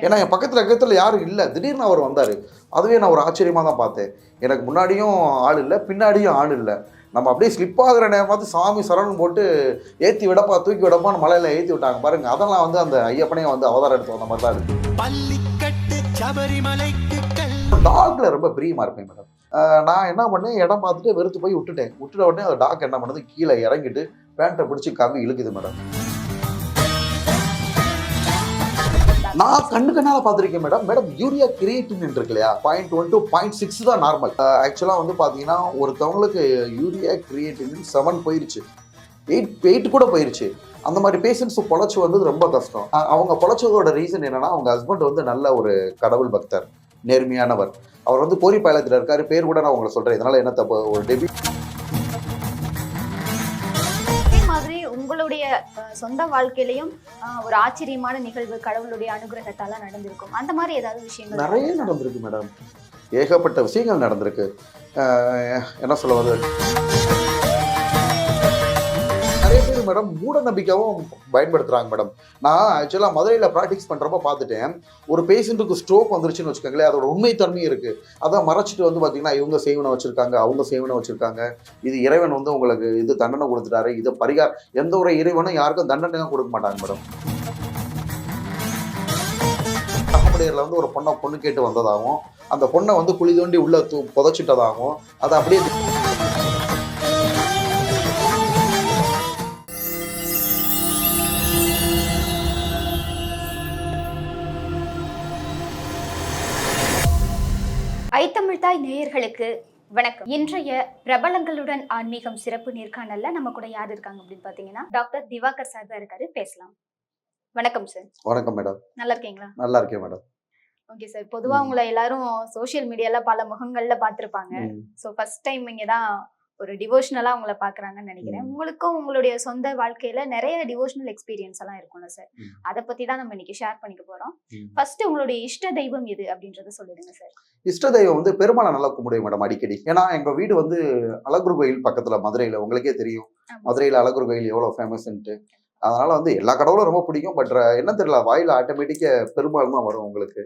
ஏன்னா என் பக்கத்தில் பக்கத்தில் யாரும் இல்லை. திடீர்னு அவர் வந்தார். அதுவே நான் ஒரு ஆச்சரியமாக தான் பார்த்தேன். எனக்கு முன்னாடியும் ஆள் இல்லை பின்னாடியும் ஆள் இல்லை. நம்ம அப்படியே ஸ்லிப் ஆகுற நேரம் பார்த்து சாமி சரணம் போட்டு ஏற்றி விடப்பா தூக்கி விடப்பான்னு மலையில ஏற்றி விட்டாங்க. பாருங்க அதெல்லாம் வந்து அந்த ஐயப்பனே வந்து அவதாரம் எடுத்து வந்த மாதிரி தான் இருக்கு. பள்ளிக்கட்டு சபரிமலைக்கு கல். டாக்ல ரொம்ப பிரியமா இருப்பேன் மேடம் நான் என்ன பண்ணேன் இடம் பார்த்துட்டு வெறுத்து போய் விட்டுட்டேன். விட்டுட்ட உடனே அந்த டாக் என்ன பண்ணுது கீழே இறங்கிட்டு பேண்ட்டை பிடிச்சி கவி இழுக்குது மேடம் நான் கண்ணு கண்ணால பார்த்துருக்கேன் மேடம் மேடம் யூரியா கிரியேட்டின் இருக்கு இல்லையா point one two point six தான் நார்மல் uh, ஆக்சுவலாக வந்து பார்த்தீங்கன்னா ஒருத்தவங்களுக்கு யூரியா கிரியேட்டின் செவன் போயிருச்சு. எயிட் எயிட் கூட போயிருச்சு. அந்த மாதிரி பேஷண்ட்ஸ் பொழைச்சி வந்தது ரொம்ப கஷ்டம். அவங்க பொழைச்சதோட ரீசன் என்னன்னா அவங்க ஹஸ்பண்ட் வந்து நல்ல ஒரு கடவுள் பக்தர் நேர்மையானவர். அவர் வந்து கோரி பாயலத்தில் இருக்காரு. பேர் கூட நான் உங்களை சொல்கிறேன் இதனால என்ன தப்பு? ஒரு டெபிட் சொந்த வாழ்க்கையிலையும் ஒரு ஆச்சரியமான நிகழ்வு கடவுளுடைய அனுகிரகத்தால நடந்திருக்கும். அந்த மாதிரி ஏதாவது விஷயங்கள் நிறைய நடந்திருக்கு? மேடம். ஏகப்பட்ட விஷயங்கள் நடந்திருக்கு. என்ன சொல்ல மாதிரி மேடம் மூட நம்பிக்கையாகவும் பயன்படுத்துறாங்க மேடம் நான் ஆக்சுவலாக மதுரையில் ப்ராக்டிஸ் பண்ணுறப்ப பார்த்துட்டேன் ஒரு பேஷண்ட்டுக்கு ஸ்ட்ரோக் வந்துருச்சுன்னு வச்சுக்கோங்களேன் அதோட உண்மைத்தன்மை இருக்குது அதை மறைச்சிட்டு வந்து பார்த்தீங்கன்னா இவங்க சேவனை வச்சுருக்காங்க அவங்க சேவனை வச்சுருக்காங்க. இது இறைவன் வந்து உங்களுக்கு இது தண்டனை கொடுத்துட்டாரு. இது பரிகார் எந்த ஒரு இறைவனும் யாருக்கும் தண்டனை கொடுக்க மாட்டாங்க மேடம் அகமுடையரில் வந்து ஒரு பொண்ணை பொண்ணு கேட்டு வந்ததாகவும் அந்த பொண்ணை வந்து குழி தோண்டி உள்ள தூ புதைச்சிட்டதாகவும் அதை அப்படியே ஐத்தமிழ்தாய் நேயர்களுக்கு வணக்கம். இன்றைய பிரபலங்களுடன் ஆன்மீகம் சிறப்பு நேர்காணல்ல நம்ம கூட யார் இருக்காங்க அப்படின்னு பாத்தீங்கன்னா டாக்டர் திவாகர் சார் தான் இருக்காரு. பேசலாம். வணக்கம் சார். வணக்கம் மேடம். நல்லா இருக்கீங்களா? நல்லா இருக்கேன் மேடம். Okay sir. பொதுவா உங்களை எல்லாரும் சோஷியல் மீடியால பல முகங்கள்ல பார்த்திருப்பாங்க ஸோ ஃபர்ஸ்ட் டைம் இங்கே தான் ஒரு டிவோஷனலா உங்களை பார்க்குறாங்கன்னு நினைக்கிறேன். உங்களுக்கும் உங்களுடைய சொந்த வாழ்க்கையில நிறைய டிவோஷனல் எக்ஸ்பீரியன்ஸ் எல்லாம் இருக்கும்ல சார். அதை பத்தி தான் நம்ம இன்னைக்கு ஷேர் பண்ணிக்க போறோம். ம். ஃபர்ஸ்ட் உங்களுடைய இஷ்ட தெய்வம் எது அப்படின்றத சொல்லிடுங்க சார் இஷ்ட தெய்வம் வந்து பெருமாளை நல்லா கும்பிடுவேன் மேடம் அடிக்கடி. ஏன்னா எங்க வீடு வந்து அழகுர் கோயில் பக்கத்துல மதுரையில. உங்களுக்கே தெரியும். மதுரையில அழகுர் கோயில் எவ்வளவு ஃபேமஸ்ன்ட்டு அதனால வந்து எல்லா கடவுளும் ரொம்ப பிடிக்கும். பட் என்ன தெரியல வாயில ஆட்டோமேட்டிக்கா பெருமாள் தான் வரும் உங்களுக்கு.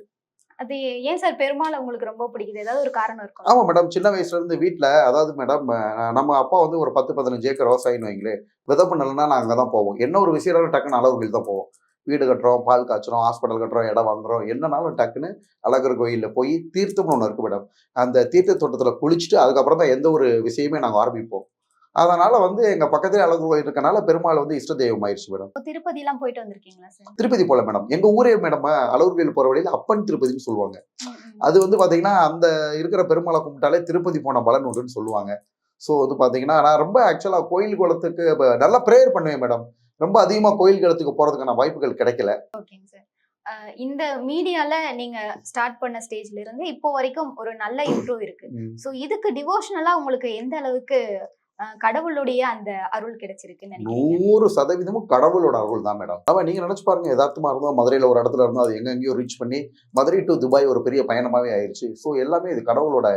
அது ஏன் சார் பெருமாள் உங்களுக்கு ரொம்ப பிடிக்குது? ஏதாவது ஒரு காரணம் இருக்கும் ஆமா மேடம் சின்ன வயசுல இருந்து வீட்ல அதாவது மேடம் நம்ம அப்பா வந்து ஒரு பத்து பதினஞ்சு ஏக்கர் விவசாயம் வைங்களேன் விதை பண்ணலன்னா நாங்கள் அங்கே தான் போவோம். என்ன ஒரு விஷயம் டக்குன்னு அழகு தான் போவோம். வீடு கட்டுறோம் பால் காய்ச்சுறோம் ஹாஸ்பிட்டல் கட்டுறோம் இடம் வாங்குறோம் என்னனாலும் டக்குன்னு அழகர் கோயிலில் போய் தீர்த்தம்னு ஒன்று இருக்கு மேடம் அந்த தீர்த்த தோட்டத்தில் குளிச்சுட்டு அதுக்கப்புறம் தான் எந்த ஒரு விஷயமே நாங்கள் ஆரம்பிப்போம். அதனால வந்து எங்க பக்கத்துல அழகர் கோயில் இருக்கனால பெருமாள் வந்து இஷ்ட தெய்வம் ஆயிடுச்சு மேடம் திருப்பதி எல்லாம் போயிட்டு வந்திருக்கீங்களா சார் திருப்பதி போல மேடம் எங்க ஊரே மேடம் அழகர் கோயில் போற வழியில அப்பன் திருப்பதின்னு சொல்லுவாங்க. அது வந்து பாத்தீங்கன்னா அந்த இருக்கிற பெருமாளை கும்பிட்டாலே திருப்பதி போன பலன் உண்டுன்னு சொல்லுவாங்க. ஸோ வந்து பாத்தீங்கன்னா நான் ரொம்ப ஆக்சுவலா கோயில் குளத்துக்கு நல்லா ப்ரேயர் பண்ணுவேன் மேடம் ரொம்ப அதிகமா கோயில் குளத்துக்கு போறதுக்கான வாய்ப்புகள் கிடைக்கல. ஓகேங்க சார் அஹ் இந்த மீடியால நீங்க ஸ்டார்ட் பண்ண ஸ்டேஜ்ல இருந்து இப்போ வரைக்கும் ஒரு நல்ல இம்ப்ரூவ் இருக்கு. ஸோ இதுக்கு டிவோஷனலா உங்களுக்கு எந்த அளவுக்கு கடவுளுடைய அந்த அருள் கிடைச்சிருக்குன்னு நூறு சதவீதமும் கடவுளோட அருள் தான் மேடம். அவன் நீங்க நினைச்சு பாருங்க யதார்த்தமா இருந்தோம் மதுரையில ஒரு இடத்துல இருந்தோம் அது எங்கெங்கயோ ரீச் பண்ணி மதுரை டு துபாய் ஒரு பெரிய பயணமாவே ஆயிருச்சு. ஸோ எல்லாமே இது கடவுளோட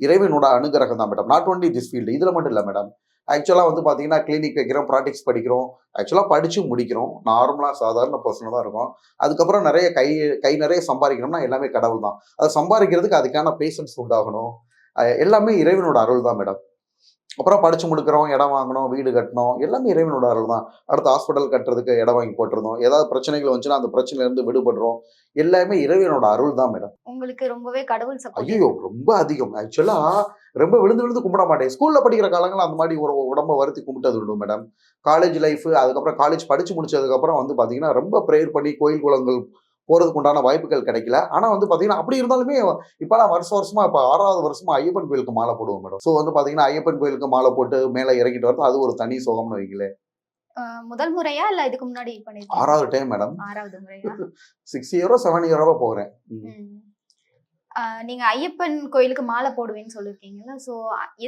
இறைவனோட அனுகிரகம் தான் madam. Not only this field இதுல மட்டும் இல்லை மேடம். ஆக்சுவலாக வந்து பார்த்தீங்கன்னா கிளினிக் வைக்கிறோம் ப்ராக்டிக்ஸ் படிக்கிறோம் ஆக்சுவலாக படித்து முடிக்கிறோம். நார்மலாக சாதாரண பர்சனாக தான் இருக்கும். அதுக்கப்புறம் நிறைய கை கை நிறைய சம்பாதிக்கணும்னா எல்லாமே கடவுள் தான். அதை சம்பாதிக்கிறதுக்கு அதுக்கான பேஷன்ஸ் உண்டாகணும். எல்லாமே இறைவனோட அருள் தான் மேடம். அப்புறம் படிச்சு முடிக்கிறோம் இடம் வாங்கணும் வீடு கட்டணும் எல்லாமே இறைவனோட அருள் தான். அடுத்து ஹாஸ்பிட்டல் கட்டுறதுக்கு இடம் வாங்கி போட்டிருந்தோம் ஏதாவது பிரச்சனைகள் வந்துச்சுன்னா அந்த பிரச்சனையில இருந்து விடுபடுறோம். எல்லாமே இறைவனோட அருள் தான் மேடம் உங்களுக்கு ரொம்பவே கடவுள் ஐயோ ரொம்ப அதிகம். ஆக்சுவலா ரொம்ப விழுந்து விழுந்து கும்பிட மாட்டேன். ஸ்கூல்ல படிக்கிற காலங்கள் அந்த மாதிரி ஒரு உடம்ப வருத்தி கும்பிட்டது உண்டு மேடம் காலேஜ் லைஃப் அதுக்கப்புறம் காலேஜ் படிச்சு முடிச்சதுக்கப்புறம் வந்து பாத்தீங்கன்னா ரொம்ப ப்ரேயர் பண்ணி கோயில் குளங்கள் போறதுக்கு உண்டான வாய்ப்புகள் கிடைக்கல. ஆனா வந்து பாத்தீங்கன்னா அப்படி இருந்தாலுமே இப்பெல்லாம் வருஷ வருஷமா இப்ப ஆறாவது வருஷமா ஐயப்பன் கோயிலுக்கு மாலை போடுவோம் மேடம். ஸோ வந்து பாத்தீங்கன்னா ஐயப்பன் கோயிலுக்கு மாலை போட்டு மேலே இறங்கிட்டு வரது அது ஒரு தனி சுகம்னு வைங்களேன். முதல் முறையா இல்ல இதுக்கு முன்னாடி ஆறாவது டைம் மேடம். ஆறாவது முறையா? சிக்ஸ் இயரோ செவன் இயரோவா போகிறேன். நீங்க ஐயப்பன் கோயிலுக்கு மாலை போடுவேன்னு சொல்லிருக்கீங்கல்ல சோ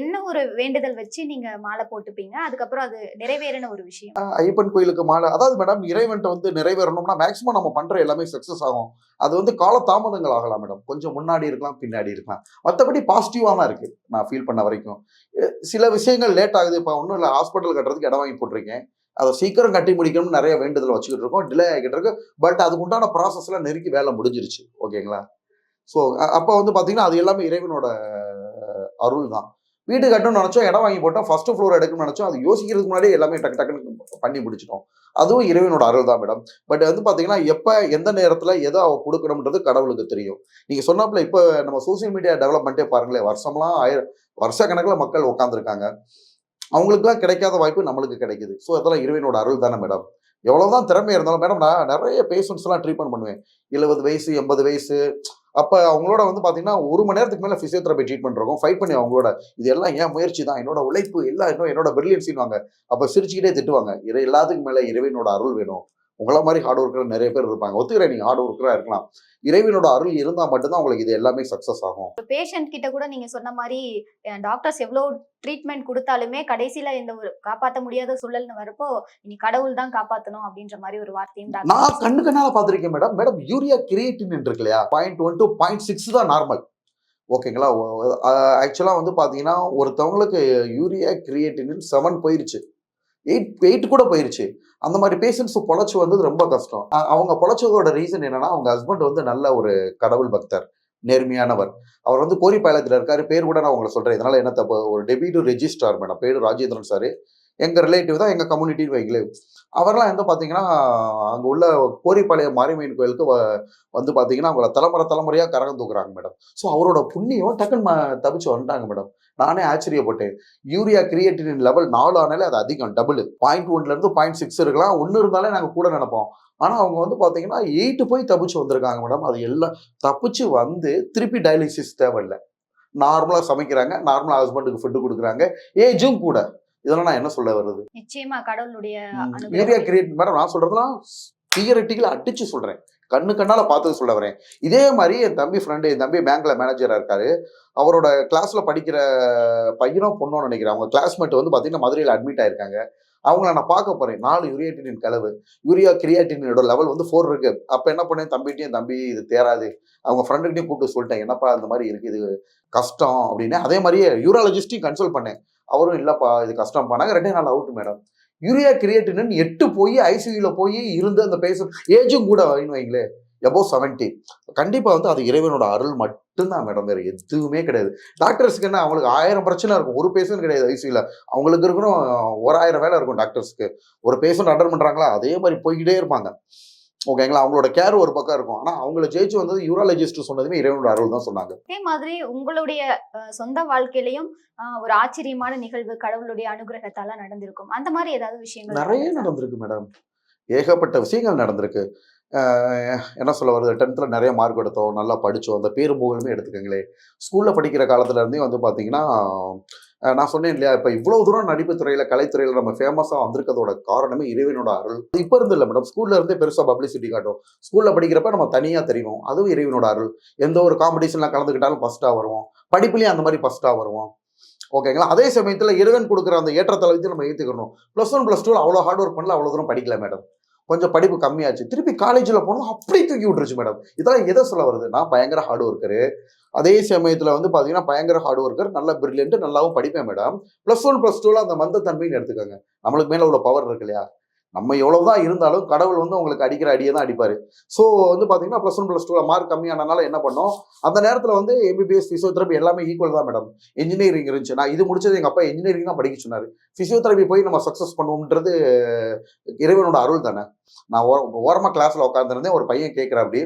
என்ன ஒரு வேண்டுதல் வச்சு நீங்க மாலை போட்டுப்பீங்க? அதுக்கப்புறம் அது நிறைவேறின ஒரு விஷயம். ஐயப்பன் கோயிலுக்கு மாலை. அதாவது மேடம் இறைவன்ட்ட வந்து நிறைவேறணும்னா மேக்ஸிமம் நம்ம பண்ற எல்லாமே சக்சஸ் ஆகும். அது வந்து கால தாமதங்கள் ஆகலாம் மேடம் கொஞ்சம் முன்னாடி இருக்கலாம் பின்னாடி இருக்கலாம். மற்றபடி பாசிட்டிவாக தான் இருக்கு. நான் ஃபீல் பண்ண வரைக்கும். சில விஷயங்கள் லேட் ஆகுது. இப்போ ஒன்றும் இல்லை ஹாஸ்பிட்டல் கட்டுறதுக்கு இடம் வாங்கி போட்டிருக்கேன். அதை சீக்கிரம் கட்டி முடிக்கணும்னு நிறைய வேண்டுதல் வச்சுக்கிட்டு இருக்கோம். டிலே ஆகிட்டு இருக்கு. பட் அதுக்குண்டான ப்ராசஸ்லாம் நெருக்கி வேலை முடிஞ்சிருச்சு. ஓகேங்களா ஸோ அப்போ வந்து பார்த்தீங்கன்னா அது எல்லாமே இறைவனோட அருள் தான் வீடு கட்டணும்னு நினச்சோம் இடம் வாங்கி போட்டோம் ஃபர்ஸ்ட் ஃப்ளோர் எடுக்கணும்னு நினச்சோம் அது யோசிக்கிறதுக்கு முன்னாடியே எல்லாமே டக்கு டக்குன்னு பண்ணி முடிச்சிட்டோம். அதுவும் இறைவனோட அருள் தான் மேடம் பட் வந்து பார்த்தீங்கன்னா எப்போ எந்த நேரத்தில் எதை அவ கொடுக்கணுன்றது கடவுளுக்கு தெரியும். நீங்கள் சொன்னாப்புல இப்போ நம்ம சோசியல் மீடியா டெவலப்மெண்ட்டே பாருங்களேன் வருஷம்லாம் ஆயிரம் வருஷ கணக்கில் மக்கள் உட்காந்துருக்காங்க அவங்களுக்குலாம் கிடைக்காத வாய்ப்பு நம்மளுக்கு கிடைக்குது. ஸோ அதெல்லாம் இறைவனோட அருள் தானே மேடம் எவ்வளோதான் திறமை இருந்தாலும் மேடம் நான் நிறைய பேஷண்ட்ஸ்லாம் ட்ரீட்மெண்ட் பண்ணுவேன். எழுபது வயசு எண்பது வயசு அப்போ அவங்களோட வந்து பார்த்தீங்கன்னா ஒரு மணி நேரத்துக்கு மேலே ஃபிசியோதெரபி ட்ரீட்மெண்ட் இருக்கும். ஃபைட் பண்ணி அவங்களோட இது எல்லாம் ஏன் முயற்சி தான். என்னோட உழைப்பு எல்லாம் இன்னும் என்னோட பிரில்லியன்ஸின்வாங்க அப்போ சிரிச்சுக்கிட்டே திட்டுவாங்க. இறை எல்லாத்துக்கும் மேலே இறைவனோட அருள் வேணும். உங்கள மாதிரி ஹார்ட் ஒர்க்கர் நிறைய பேர் இருப்பாங்க. ஒத்துக்கிறேன் நீங்கள் ஹார்ட் ஒர்க்கராக இருக்கலாம். இறைவனோட அருள் இருந்தால் மட்டும்தான் உங்களுக்கு இது எல்லாமே சக்ஸஸ் ஆகும். பேஷண்ட் கிட்ட கூட நீங்க சொன்ன மாதிரி டாக்டர்ஸ் எவ்வளவு ட்ரீட்மெண்ட் கொடுத்தாலுமே கடைசியில இந்த ஒரு காப்பாத்த முடியாத சூழல்னு வரப்போ இனி கடவுள் தான் காப்பாத்தணும் அப்படின்ற மாதிரி ஒரு வார்த்தையும் நான் கண்ணு கண்ணால பார்த்திருக்கேன் மேடம் மேடம் யூரியா கிரியேட்டின் இருக்கு இல்லையா? Point one two point six தான் நார்மல் ஓகேங்களா ஆக்சுவலாக வந்து பார்த்தீங்கன்னா ஒருத்தவங்களுக்கு யூரியா கிரியேட்டின் செவன் போயிருச்சு. எயிட் எயிட் கூட போயிருச்சு. அந்த மாதிரி பேஷண்ட்ஸ் பொழைச்சு வந்தது ரொம்ப கஷ்டம். அவங்க பொழைச்சதோட ரீசன் என்னன்னா அவங்க ஹஸ்பண்ட் வந்து நல்ல ஒரு கடவுள் பக்தர் நேர்மையானவர். அவர் வந்து கோரி பாயலத்தில் இருக்காரு. பேர் கூட நான் உங்களை சொல்றேன். இதனால என்ன தப்பு? ஒரு டெபியூட் ரெஜிஸ்ட்ரார் மேடம் பேர் ராஜேந்திரன் சார் எங்க ரிலேட்டிவ் தான் எங்க கம்யூனிட்டின்னு வைங்களேன் அவர்லாம் வந்து பாத்தீங்கன்னா அங்க உள்ள கோரிப்பாளையம் மாரியம்மன் கோயிலுக்கு வந்து பாத்தீங்கன்னா அவங்கள தலைமுறை தலைமுறையா கரகம் தூக்குறாங்க மேடம் ஸோ அவரோட புண்ணியம் டக்குன்னு ம- தப்பிச்சு வந்துட்டாங்க மேடம் நானே ஆச்சரியப்பட்டேன். யூரியா கிரியேட்டின் லெவல் நாலு ஆனாலே அது அதிகம் டபுள் பாயிண்ட் ஒன்ல இருந்து பாயிண்ட் சிக்ஸ் இருக்கலாம். ஒன்று இருந்தாலே நாங்கள் கூட நினைப்போம். ஆனால் அவங்க வந்து பார்த்தீங்கன்னா எயிட்டு போய் தப்பிச்சு வந்திருக்காங்க மேடம் அது எல்லாம் தப்பிச்சு வந்து திருப்பி டயாலிசிஸ் தேவையில்லை. நார்மலாக சமைக்கிறாங்க. நார்மலாக ஹஸ்பண்டுக்கு ஃபுட்டு கொடுக்குறாங்க. ஏஜும் கூட. இதெல்லாம் நான் என்ன சொல்ல வருது நிச்சயமா கடவுளுடைய யூரியா அனுகிரகம். கிரியேட் மேடம் நான் சொல்றதுலாம் தியரட்டிக்கல அடிச்சு சொல்றேன். கண்ணு கண்ணால பார்த்து சொல்ல வரேன். இதே மாதிரி என் தம்பி ஃப்ரெண்டு என் தம்பி பேங்க்ல மேனேஜரா இருக்காரு. அவரோட கிளாஸ்ல படிக்கிற பையனோ பொண்ணோ நினைக்கிறேன். அவங்க கிளாஸ்மேட் வந்து பாத்தீங்கன்னா மதுரையில் அட்மிட் ஆயிருக்காங்க. அவங்கள நான் பார்க்க போறேன். நாலு யூரியாட்டினின் கலவு. யூரியா கிரியாட்டினோட லெவல் வந்து ஃபோர் இருக்கு. அப்ப என்ன பண்ணேன்? தம்பிகிட்டையும் தம்பி இது தேராது. அவங்க ஃப்ரெண்டுகிட்டையும் கூப்பிட்டு சொல்லிட்டேன். என்னப்பா இந்த மாதிரி இருக்கு? இது கஷ்டம் அப்படின்னு. அதே மாதிரியே யூராலஜிஸ்டையும் கன்சல்ட் பண்ணேன். அவரும் இல்லப்பா இது கஷ்டம் பண்ணாங்க ரெண்டே நாள் அவுட் மேடம் யூரியா கிரியேட்டின் எட்டு போய் ஐசியூல போய் இருந்து அந்த பேசும் ஏஜும் கூட வைங்களே எபோ செவன்டி கண்டிப்பா வந்து அது இறைவனோட அருள் மட்டும்தான் மேடம். வேற எதுவுமே கிடையாது. டாக்டர்ஸ்க்கு என்ன அவங்களுக்கு ஆயிரம் பிரச்சனை இருக்கும். ஒரு பேஷண்ட் கிடையாது ஐசியூல அவங்களுக்கு இருக்கணும் ஒரு ஆயிரம் வேலை இருக்கும் டாக்டர்ஸ்க்கு ஒரு பேஷண்ட் அட்டன் பண்றாங்களா? அதே மாதிரி போய்கிட்டே இருப்பாங்க. ஓகேங்களா அவங்களோட கேர் ஒரு பக்கம் இருக்கும். ஆனா அவங்கள ஜெயிச்சு வந்தது யூராலஜிஸ்ட் சொன்னதுமே இறைவனோட அருள் தான் சொன்னாங்க. அதே மாதிரி உங்களுடைய சொந்த வாழ்க்கையிலயும் ஒரு ஆச்சரியமான நிகழ்வு கடவுளுடைய அனுகிரகத்தால நடந்திருக்கும். அந்த மாதிரி ஏதாவது விஷயங்கள் நிறைய நடந்திருக்கா? மேடம் ஏகப்பட்ட விஷயங்கள் நடந்திருக்கு. என்ன சொல்ல வருது டென்த்தில் நிறைய மார்க் எடுத்தோம் நல்லா படித்தோம் அந்த பேரும் புகழுமே எடுத்துக்கங்களே ஸ்கூலில் படிக்கிற காலத்துல இருந்தே வந்து பார்த்தீங்கன்னா நான் சொன்னேன் இல்லையா? இப்போ இவ்வளோ தூரம் நடிப்பு துறையில் கலைத்துறையில் நம்ம ஃபேமஸாக வந்திருக்கிறதோட காரணமே இறைவனோட அருள். இப்போ இருந்து இல்லை மேடம் ஸ்கூல்ல இருந்தே பெருசாக பப்ளிசிட்டி காட்டும். ஸ்கூலில் படிக்கிறப்ப நம்ம தனியாக தெரியும் அதுவும் இறைவனோட அருள். எந்த ஒரு காம்படிஷன்லாம் கலந்துக்கிட்டாலும் ஃபஸ்ட்டாக வருவோம். படிப்புலேயும் அந்த மாதிரி ஃபஸ்ட்டாக வருவோம். ஓகேங்களா அதே சமயத்தில் இறைவன் கொடுக்குற அந்த ஏற்றத்தளவுக்கு நம்ம ஏற்றுக்கணும் ப்ளஸ் ஒன் ப்ளஸ் டூவில் அவ்வளோ ஹார்ட் ஒர்க் பண்ணல அவ்வளோ தூரம் படிக்கல மேடம் கொஞ்சம் படிப்பு கம்மியாச்சு. திருப்பி காலேஜில் போனோம் அப்படியே தூக்கி விட்டுருச்சு மேடம் இதெல்லாம் எதை சொல்ல வருது? நான் பயங்கர ஹார்ட் ஒர்க்கரு அதே சமயத்தில் வந்து பார்த்தீங்கன்னா பயங்கர ஹார்ட் ஒர்க்கர் நல்ல பிரில்லியன்ட்டு நல்லாவும் படிப்பேன் மேடம் ப்ளஸ் ஒன் ப்ளஸ் டூவில் அந்த மந்த தன்மைன்னு எடுத்துக்கோங்க. நம்மளுக்கு மேலே உள்ள பவர் இருக்கு இல்லையா? நம்ம எவ்வளவுதான் இருந்தாலும் கடவுள் வந்து உங்களுக்கு அடிக்கிற அடியை தான் அடிப்பார். ஸோ வந்து பார்த்தீங்கன்னா ப்ளஸ் ஒன் ப்ளஸ் டூவில் மார்க் கம்மியானனால என்ன பண்ணோம்? அந்த நேரத்தில் வந்து எம்பிபிஎஸ் ஃபிசியோதெரபி எல்லாமே ஈக்குவல் தான் மேடம் இன்ஜினியரிங் இருந்துச்சு. நான் இது முடிச்சது எங்கள் அப்பா இன்ஜினியரிங் தான் படிக்க சொன்னார். ஃபிசியோதெரபி போய் நம்ம சக்ஸஸ் பண்ணுவோம்ன்றது இறைவனோட அருள் தானே. நான் ஓர ஓரமாக கிளாஸில் உட்காந்துருந்தேன் ஒரு பையன் கேட்குற அப்படி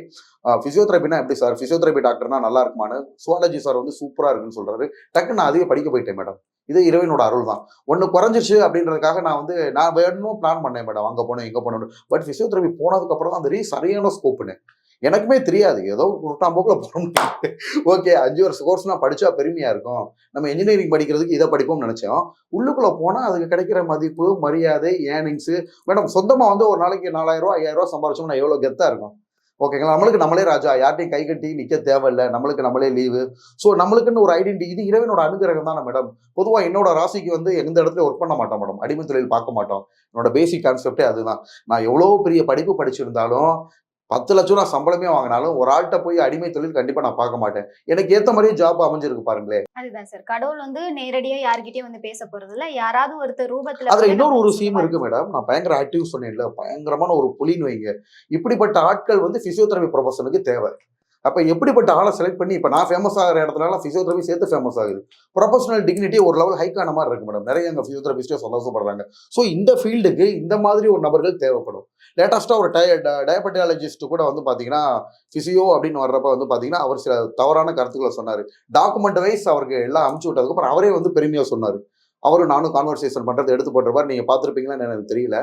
ஃபிசியோதெரபினா எப்படி சார் ஃபிசியோதெரபி டாக்டர்னா நல்லா இருக்குமான்னு? சுவாலஜி சார் வந்து சூப்பராக இருக்குன்னு சொல்கிறாரு டக்குன்னு நான் அதிக படிக்க போயிட்டேன் மேடம் இது இறைவனோட அருள் தான் ஒன்று குறைஞ்சிச்சு அப்படின்றதுக்காக நான் வந்து நான் வேணும்னு பிளான் பண்ணேன் மேடம் அங்கே போனேன் இங்கே போனேன் பட் ஃபிசியோதெரபி போனதுக்கப்புறம் தான் தெரியும் சரியான ஸ்கோப்புன்னு எனக்குமே தெரியாது. ஏதோ குருட்டாம் போக்கில் போக முடியாது ஓகே அஞ்சு வருஷம் கோர்ஸ் நான் படித்தா பெருமையாக இருக்கும். நம்ம இன்ஜினியரிங் படிக்கிறதுக்கு இதை படிப்போம்னு நினச்சோம். உள்ளுக்குள்ளே போனால் அதுக்கு கிடைக்கிற மதிப்பு மரியாதை ஏர்னிங்ஸு மேடம் சொந்தமாக வந்து ஒரு நாளைக்கு நாலாயிரம் ரூபா ஐயாயிரம் ரூபா சம்பாரிச்சோம்னா எவ்வளோ கெத்தாக இருக்கும்? ஓகேங்களா நம்மளுக்கு நம்மளே ராஜா யார்ட்டையும் கை கட்டி நிக்க தேவையில்லை. நம்மளுக்கு நம்மளே லீவு ஸோ நம்மளுக்குன்னு ஒரு ஐடென்டி இது இறைவனோட அனுகிரகம் தானே மேடம் பொதுவாக என்னோட ராசிக்கு வந்து எந்த இடத்துல ஒர்க் பண்ண மாட்டோம் மேடம் அடிமை தொழில் பார்க்க மாட்டோம். என்னோட பேசிக் கான்செப்டே அதுதான். நான் எவ்வளோ பெரிய படிப்பு படிச்சிருந்தாலும் பத்து லட்சம் ரூபா சம்பளமே வாங்கினாலும் ஒரு ஆள்கிட்ட போய் அடிமை தொழில் கண்டிப்பா நான் பார்க்க மாட்டேன். எனக்கு ஏத்த மாதிரியே ஜாப் அமைஞ்சிருக்கு பாருங்களேன். அதுதான் சார் கடவுள் வந்து நேரடியா யார்கிட்டயும் வந்து பேச போறது இல்ல. யாராவது ஒருத்தர் ரூபத்துல அதுல இன்னொரு ஒரு சொல்லுவாங்க. இருக்கு மேடம் நான் பயங்கர ஆக்டிவ் சொன்னேன்ல. பயங்கரமான ஒரு புலின்னு வைங்க. இப்படிப்பட்ட ஆட்கள் வந்து பிசியோதெரபி ப்ரொஃபஷனுக்கு தேவை. அப்போ எப்படிப்பட்ட ஆளை செலக்ட் பண்ணி இப்போ நான் ஃபேமஸ் ஆகிற இடத்துலலாம் ஃபிசியோதெரபி சேர்த்து ஃபேமஸ் ஆகுது. ப்ரொஃபஷனல் டிக்னிட்டி ஒரு லெவல் ஹைக்கான மாதிரி இருக்கு மேடம் நிறைய எங்க ஃபிசியோதெரபிஸ்டே சந்தோஷப்படுறாங்க. ஸோ இந்த ஃபீல்டுக்கு இந்த மாதிரி ஒரு நபர்கள் தேவைப்படும். லேட்டஸ்ட்டாக ஒரு டய டயபெட்டாலஜிஸ்ட் கூட வந்து பார்த்தீங்கன்னா ஃபிசியோ அப்படின்னு வர்றப்ப வந்து பார்த்தீங்கன்னா அவர் சில தவறான கருத்துக்களை சொன்னார். டாக்குமெண்ட் வைஸ் அவருக்கு எல்லாம் அமுச்சு விட்டதுக்கப்புறம் அவரே வந்து பெருமையாக சொன்னார். அவரும் நானும் கான்வர்சேஷன் பண்ணுறது எடுத்து போட்டிருப்பாரு. நீங்கள் பார்த்துருப்பீங்களான்னு எனக்கு தெரியல.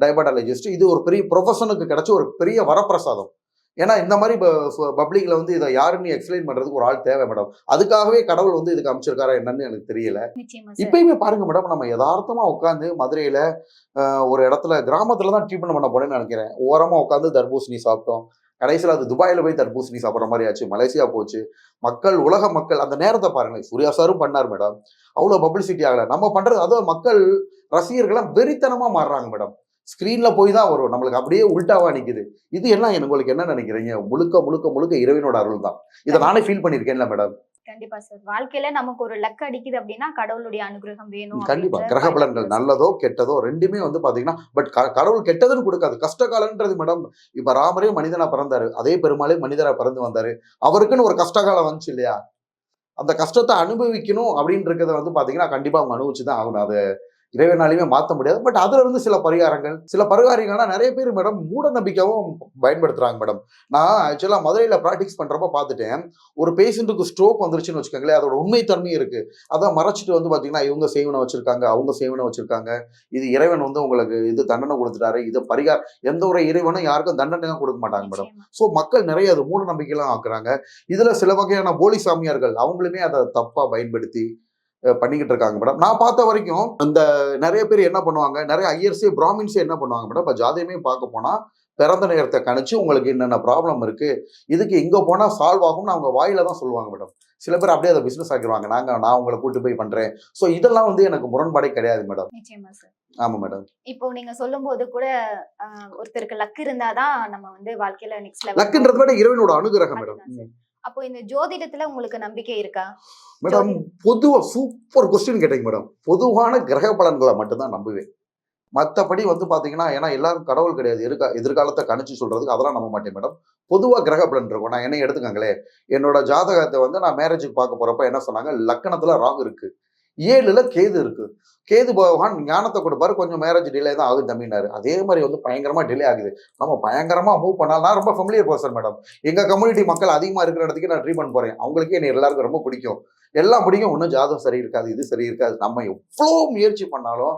டயபட்டாலஜிஸ்ட் இது ஒரு பெரிய ப்ரொஃபஷனுக்கு கிடைச்ச ஒரு பெரிய வரப்பிரசாதம். ஏன்னா இந்த மாதிரி பப்ளிக்ல வந்து இதை யாருன்னு எக்ஸ்பிளைன் பண்றதுக்கு ஒரு ஆள் தேவை மேடம். அதுக்காகவே கடவுள் வந்து இதுக்கு அமைச்சிருக்காரா என்னன்னு எனக்கு தெரியல. இப்பயுமே பாருங்க மேடம் நம்ம யதார்த்தமா உட்காந்து மதுரையில ஒரு இடத்துல கிராமத்துல தான் ட்ரீட்மெண்ட் பண்ண போறேன்னு நினைக்கிறேன். ஓரமா உட்காந்து தர்பூசணி சாப்பிட்டோம். கடைசியில் அது துபாயில போய் தர்பூசணி சாப்பிட்ற மாதிரி ஆச்சு. மலேசியா போச்சு. மக்கள் உலக மக்கள் அந்த நேரத்தை பாருங்களேன். சூர்யா சாரும் பண்ணார் மேடம். அவ்வளோ பப்ளிசிட்டி ஆகல. நம்ம பண்றது அதுவும் மக்கள் ரசிகர்கள்லாம் வெறித்தனமா மாறுறாங்க மேடம். ஸ்க்ரீன்ல போய் தான் வரும். நம்மளுக்கு அப்படியே உல்டாவா நிக்குது. இது என்ன? உங்களுக்கு என்ன நினைக்கிறீங்க? முழுக்க முழுக்க முழுக்க இறைவனோட அருள் தான். இதை நானே ஃபீல் பண்ணியிருக்கேன்ல மேடம் கண்டிப்பா சார் வாழ்க்கையில நமக்கு ஒரு லக் அடிக்குது அப்படின்னா கடவுளுடைய அனுகிரகம் வேணும் கண்டிப்பா. கிரக பலன்கள் நல்லதோ கெட்டதோ ரெண்டுமே வந்து பாத்தீங்கன்னா பட் கடவுள் கெட்டதுன்னு கொடுக்காது. கஷ்டகாலன்றது மேடம் இப்ப ராமரே மனிதனா பிறந்தாரு. அதே பெருமாளே மனிதரா பிறந்து வந்தாரு. அவருக்குன்னு ஒரு கஷ்டகாலம் வந்துச்சு இல்லையா? அந்த கஷ்டத்தை அனுபவிக்கணும் அப்படின்றத வந்து பாத்தீங்கன்னா கண்டிப்பா அவங்க அனுபவிச்சுதான் ஆகணும். அதை இறைவனாலையுமே மாற்ற முடியாது. பட் அதுல இருந்து சில பரிகாரங்கள் சில பரிகாரங்கள்லாம் நிறைய பேர் மேடம் மூட நம்பிக்கையும் பயன்படுத்துறாங்க மேடம். நான் ஆக்சுவலா மதுரையில ப்ராக்டிஸ் பண்றப்ப பார்த்துட்டேன் ஒரு பேஷண்ட்டுக்கு ஸ்ட்ரோக் வந்துருச்சுன்னு வச்சுக்கோங்களேன் அதோட உண்மைத்தன்மை இருக்கு. அதை மறைச்சிட்டு வந்து பாத்தீங்கன்னா இவங்க சேவனை வச்சிருக்காங்க அவங்க சேவனை வச்சிருக்காங்க. இது இறைவன் வந்து உங்களுக்கு இது தண்டனை கொடுத்துட்டாரு. இது பரிகாரம் எந்த ஒரு இறைவனும் யாருக்கும் தண்டனை கொடுக்க மாட்டாங்க மேடம். ஸோ மக்கள் நிறைய அது மூட நம்பிக்கைலாம் ஆக்குறாங்க. இதுல சில வகையான போலி சாமியார்கள் அவங்களுமே அதை தப்பா பயன்படுத்தி பண்ணிக்கிட்டு இருக்காங்க மேடம் நான் பார்த்த வரைக்கும் அந்த நிறைய பேர் என்ன பண்ணுவாங்க நிறைய ஐயர்ஸே பிராமின்ஸே என்ன பண்ணுவாங்க மேடம் இப்போ ஜாதகமே பார்க்க போனா பிறந்த நேரத்தை கணிச்சு உங்களுக்கு என்னென்ன ப்ராப்ளம் இருக்கு இதுக்கு இங்க போனா சால்வ் ஆகும்னு அவங்க வாயில தான் சொல்லுவாங்க மேடம் சில பேர் அப்படியே அதை பிசினஸ் ஆக்கிடுவாங்க. நாங்க நான் உங்களை கூட்டு போய் பண்றேன். ஸோ இதெல்லாம் வந்து எனக்கு முரண்பாடே கிடையாது மேடம் ஆமா மேடம் இப்போ நீங்க சொல்லும்போது கூட ஆஹ், ஒருத்தருக்கு லக் இருந்தாதான் நம்ம வந்து வாழ்க்கையில நெக்ஸ்ட் லக்குன்றத விட இறைவனோட அனுகிரகம் மேடம். அப்போ இந்த ஜோதிடத்துல உங்களுக்கு நம்பிக்கை இருக்கா? மேடம் பொதுவா சூப்பர் கொஸ்டின் கேட்டீங்க மேடம். பொதுவான கிரக பலன்களை மட்டும்தான் நம்புவேன். மற்றபடி வந்து பாத்தீங்கன்னா ஏன்னா எல்லாரும் கடவுள் கிடையாது. எதிர்கா எதிர்காலத்தை கணிச்சு சொல்றதுக்கு அதெல்லாம் நம்ப மாட்டேன் மேடம். பொதுவா கிரக பலன் இருக்கும். நான் என்ன எடுத்துக்கங்களேன். என்னோட ஜாதகத்தை வந்து நான் மேரேஜுக்கு பார்க்க போறப்ப என்ன சொன்னாங்க? லக்கணத்துல ராகு இருக்கு. ஏழுல கேது இருக்கு. கேது பகவான் ஞானத்தை கொடுப்பாரு. கொஞ்சம் மேரேஜ் டிலே தான் ஆகுது தம்பினாரு அதே மாதிரி வந்து பயங்கரமா டிலே ஆகுது. நம்ம பயங்கரமா மூவ் பண்ணால் நான் ரொம்ப ஃபெமிலியர் பர்சன் மேடம் எங்க கம்யூனிட்டி மக்கள் அதிகமா இருக்கிற இடத்துக்கு நான் ட்ரீட்மெண்ட் போறேன். அவங்களுக்கே என்னை எல்லாருக்கும் ரொம்ப பிடிக்கும். எல்லாம் பிடிக்கும். ஒன்றும் ஜாதகம் சரி இருக்காது இது சரி இருக்காது நம்ம எவ்வளோ முயற்சி பண்ணாலும்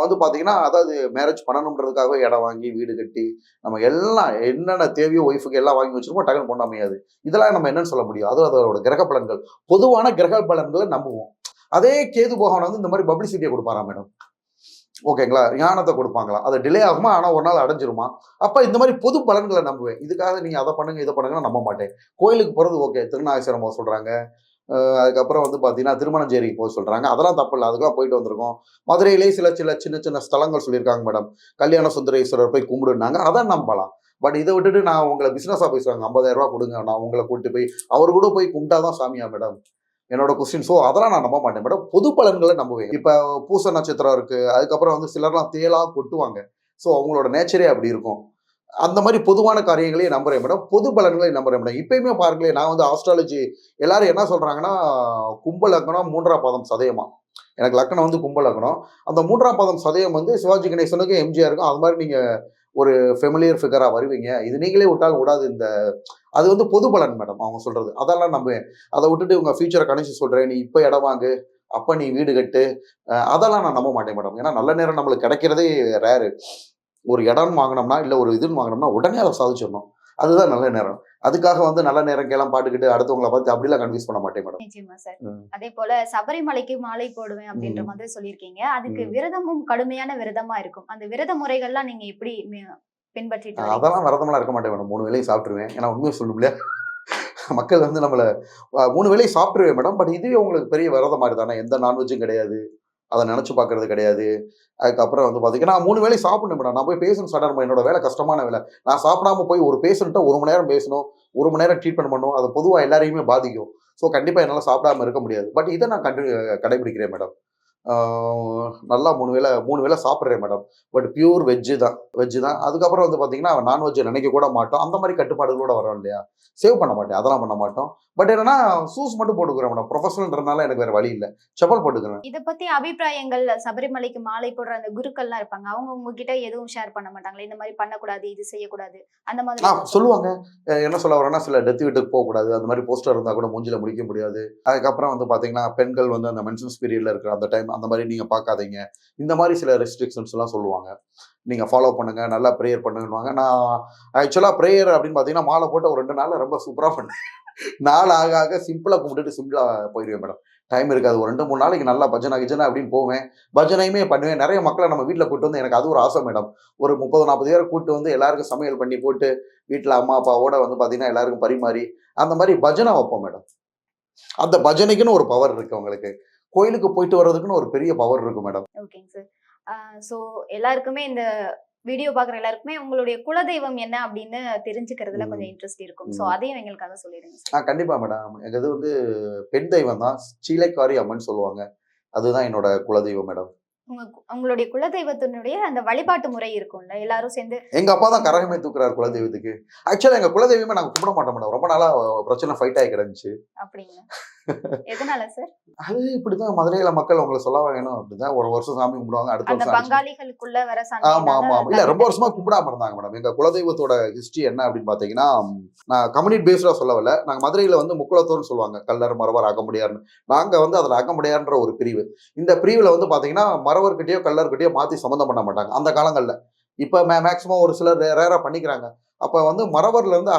வந்து பார்த்தீங்கன்னா அதாவது மேரேஜ் பண்ணணுன்றதுக்காக இடம் வாங்கி வீடு கட்டி நம்ம எல்லாம் என்னென்ன தேவையோ ஒய்ஃபுக்கு எல்லாம் வாங்கி வச்சிருக்கோம் டக்குன்னு பொண்ணு அமையாது. இதெல்லாம் நம்ம என்னன்னு சொல்ல முடியும்? அது அதோட கிரக பலன்கள். பொதுவான கிரக பலன்களை நம்புவோம். அதே கேது பகவான் வந்து இந்த மாதிரி பப்ளிசிட்டியை கொடுப்பாரா மேடம் ஓகேங்களா? ஞானத்தை கொடுப்பாங்களா? அது டிலே ஆகுமா? ஆனால் ஒரு நாள் அடைஞ்சிருமா? அப்போ இந்த மாதிரி பொது பலன்களை நம்புவேன். இதுக்காக நீங்கள் அதை பண்ணுங்க இதை பண்ணுங்கன்னா நம்ப மாட்டேன். கோயிலுக்கு போகிறது ஓகே திருநாகேஸ்வரம் போக சொல்கிறாங்க அதுக்கப்புறம் வந்து பார்த்தீங்கன்னா திருமணஞ்சேரிக்கு போக சொல்கிறாங்க அதெல்லாம் தப்பு இல்லை. அதுக்கெல்லாம் போயிட்டு வந்திருக்கோம். மதுரையிலே சில சில சின்ன சின்ன ஸ்தலங்கள் சொல்லியிருக்காங்க மேடம் கல்யாண சுந்தரேஸ்வரர் போய் கும்பிடுனாங்க. அதை நம்பலாம். பட் இதை விட்டுட்டு நான் உங்களை பிஸ்னஸாக பேசுவாங்க ஐம்பதாயிரம் ரூபா கொடுங்க. நான் உங்களை கூப்பிட்டு போய் அவர் கூட போய் கும்பிட்டாதான் சாமியா மேடம் என்னோட கொஸ்டின் ஸோ அதெல்லாம் நான் நம்ப மாட்டேன். மேடம் பொது பலன்களை நம்புவேன். இப்போ பூச நட்சத்திரம் இருக்கு. அதுக்கப்புறம் வந்து சிலர்லாம் தேலாக கொட்டுவாங்க. ஸோ அவங்களோட நேச்சரே அப்படி இருக்கும். அந்த மாதிரி பொதுவான காரியங்களையும் நம்புறேன். மேடம் பொது பலன்களை நம்புறேன். மேடம் இப்பயுமே பாருங்களேன் நான் வந்து ஆஸ்ட்ராலஜி எல்லாரும் என்ன சொல்றாங்கன்னா கும்ப லக்னம் மூன்றாம் பாதம் சதயமா. எனக்கு லக்னம் வந்து கும்ப லக்னம். அந்த மூன்றாம் பாதம் சதயம் வந்து சிவாஜி கணேசனுக்கும் எம்ஜிஆருக்கும் அது மாதிரி நீங்க ஒரு ஃபெமிலியர் ஃபிகராக வருவீங்க. இது நீங்களே விட்டாலும் விடாது இந்த அது வந்து பொது பலன் மேடம் அவங்க சொல்கிறது அதெல்லாம் நம்புவேன் அதை விட்டுட்டு உங்கள் ஃபியூச்சரை கணிச்சு சொல்கிறேன் நீ இப்போ இடம் வாங்கு அப்போ நீ வீடு கட்டு. அதெல்லாம் நான் நம்ப மாட்டேன் மேடம் ஏன்னா நல்ல நேரம் நம்மளுக்கு கிடைக்கிறதே ரேரு ஒரு இடம் வாங்கினோம்னா இல்லை ஒரு இதுன்னு வாங்கினோம்னா உடனே அதை சாதிச்சிடணும். அதுதான் நல்ல நேரம். அதுக்காக வந்து நல்ல நேரம் கேளாம் பாட்டுக்கிட்டு அடுத்தவங்களை பார்த்து அப்படிலாம் கன்வியூஸ் பண்ண மாட்டேன் மேடம் நிச்சயமா சார். அதே போல சபரிமலைக்கு மாலை போடுவேன் அப்படின்ற. மாதிரி சொல்லியிருக்கீங்க. அதுக்கு. விரதமும் கடுமையான விரதமா இருக்கும். அந்த விரத முறைகள்லாம் நீங்க எப்படி பின்பற்றிட்டு? அதெல்லாம் விரதமெல்லாம் இருக்க மாட்டேன் மேடம் மூணு வேலையும் சாப்பிட்டுருவேன். ஏன்னா உண்மையை சொல்லணும் இல்லையா மக்கள் வந்து நம்மளை மூணு வேலையும் சாப்பிட்டுருவேன் மேடம் பட் இதுவே உங்களுக்கு பெரிய விரதம் மாதிரி தானே. எந்த நான்வெஜ்ஜும் கிடையாது. அதை நினச்சி பார்க்கறது கிடையாது. அதுக்கப்புறம் வந்து பார்த்தீங்கன்னா மூணு வேளை சாப்பிடணும் மேடம் நான். போய் பேசணும் சடன் என்னோட வேலை கஷ்டமான வேலை. நான் சாப்பிடாம போய் ஒரு பேஷண்ட்டை ஒரு மணி நேரம் பேசணும் ஒரு மணி நேரம் ட்ரீட்மெண்ட் பண்ணணும் அது பொதுவாக எல்லாரையுமே பாதிக்கும். ஸோ கண்டிப்பாக என்னால் சாப்பிடாம இருக்க முடியாது. பட் இதை நான் கண்டு கடைபிடிக்கிறேன் மேடம் நல்லா மூணு வேளை மூணு வேளை சாப்பிட்றேன் மேடம் பட் பியூர் வெஜ்ஜு தான். வெஜ்ஜு தான். அதுக்கப்புறம் வந்து பார்த்தீங்கன்னா நான்வெஜ் நினைக்க கூட மாட்டோம் அந்த மாதிரி கட்டுப்பாடுகளோட வரோம் இல்லையா? சேவ் பண்ண மாட்டேன். அதெல்லாம் பண்ண மாட்டோம். பட் என்னன்னா ஷூஸ் மட்டும் போட்டுக்கிறேன் மேடம் ப்ரொஃபஷனல்ன்றனால எனக்கு வேற வழி இல்லை. செப்பல் போட்டுக்கிறேன். இத பத்தி அபிப்பிராயங்கள் சபரிமலைக்கு மாலை போடுற அந்த குருக்கள்லாம் இருப்பாங்க. அவங்க உங்ககிட்ட எதுவும் ஷேர் பண்ண மாட்டாங்களா? இந்த மாதிரி பண்ணக்கூடாது இது செய்யக்கூடாது. அந்த மாதிரி சொல்லுவாங்க. என்ன சொல்ல வரேன்னா சில டெத் வீட்டுக்கு போகக்கூடாது. அந்த மாதிரி போஸ்டர் இருந்தால் கூட மூஞ்சில முடிக்க முடியாது. அதுக்கப்புறம் வந்து பார்த்தீங்கன்னா பெண்கள் வந்து அந்த மென்சன்ஸ் பீரியட்ல இருக்கிற அந்த டைம் அந்த மாதிரி நீங்கள் பார்க்காதீங்க இந்த மாதிரி சில ரெஸ்ட்ரிக்ஷன்ஸ் எல்லாம் சொல்லுவாங்க. நீங்கள் ஃபாலோ பண்ணுங்கள் நல்லா ப்ரேயர் பண்ணுங்கன்னுவாங்க. நான் ஆக்சுவலாக ப்ரேயர் அப்படின்னு பார்த்தீங்கன்னா மாலை போட்டு ஒரு ரெண்டு நாளில் ரொம்ப சூப்பராக பண்ணேன் நாள் ஆக ஆக சிம்பிளாக கும்பிட்டுட்டு சிம்பிளாக போயிடுவேன் மேடம். டைம் இருக்காது. ஒரு ரெண்டு மூணு நாளைக்கு நல்லா பஜனை கிஜனை அப்படின்னு போவேன். பஜனையுமே பண்ணுவேன். நிறைய மக்களை நம்ம வீட்டில் கூட்டு வந்து எனக்கு அது ஒரு ஆசை மேடம். ஒரு முப்பது நாற்பது பேரை கூட்டு வந்து எல்லாருக்கும் சமையல் பண்ணி போட்டு வீட்டில் அம்மா அப்பாவோட வந்து பார்த்தீங்கன்னா எல்லாருக்கும் பரிமாறி அந்த மாதிரி பஜனை வைப்போம் மேடம். அந்த பஜனைக்குன்னு ஒரு பவர் இருக்கு உங்களுக்கு கோயிலுக்கு போயிட்டு வர்றதுக்குன்னு ஒரு பெரிய பவர் இருக்கு மேடம் ஓகேங்க சார் ஸோ எல்லாருக்குமே இந்த வீடியோ பார்க்குற எல்லாருக்குமே உங்களுடைய குலதெய்வம் என்ன அப்படின்னு தெரிஞ்சுக்கிறதுல. கொஞ்சம் இன்ட்ரெஸ்ட் இருக்கும். ஸோ. அதையும் எங்களுக்காக சொல்லிடுங்க ஆ கண்டிப்பா மேடம் எங்க இது வந்து பெண் தெய்வம் தான். சீலைக்காரி அம்மன் சொல்லுவாங்க. அதுதான் என்னோட குலதெய்வம் மேடம் உங்க உங்களுடைய குலதெய்வத்தினுடைய அந்த வழிபாட்டு முறை இருக்கும்ல எல்லாரும் சேர்ந்து எங்க அப்பா தான் கரகமே தூக்குறாரு குலதெய்வத்துக்கு. ஆக்சுவலா எங்க குலதெய்வமே நாங்க கும்பிட மாட்டோம் மேடம் ரொம்ப நாளா பிரச்சனை ஃபைட் ஆகி கிடந்துச்சு. அப்படிங்களா? எதனால சார் அது இப்படிதான். மதுரையில மக்கள் உங்களை சொல்ல வேணும் அப்படிதான். ஒரு வருஷம் சாமி கும்பிடுவாங்க அடுத்த வருஷம் பங்காளிகளுக்குள்ள வர ஆமா ஆமா. ஆமா. இல்ல ரொம்ப வருஷமா கும்பிடாம இருந்தாங்க மேடம் எங்க குலதெய்வத்தோட ஹிஸ்டரி என்ன அப்படின்னு பாத்தீங்கன்னா நான் கம்யூனிட் பேஸ்டா சொல்ல வரல நாங்க மதுரையில வந்து முக்குளத்தோர்னு சொல்லுவாங்க. கல்லர் மரவர் அகமுடையார்னு. நாங்க வந்து அதுல அகமுடையார்ன்ற ஒரு பிரிவு. இந்த பிரிவுல வந்து பாத்தீங்கன்னா மரவர்கிட்டயோ கல்லர்கிட்டயோ மாத்தி சம்மந்தம் பண்ண மாட்டாங்க. அந்த காலங்கள்ல. இப்ப மே மேக்சிமம் ஒரு சிலர் ரேரா பண்ணிக்கிறாங்க. அப்போ வந்து மரவர்ல இருந்து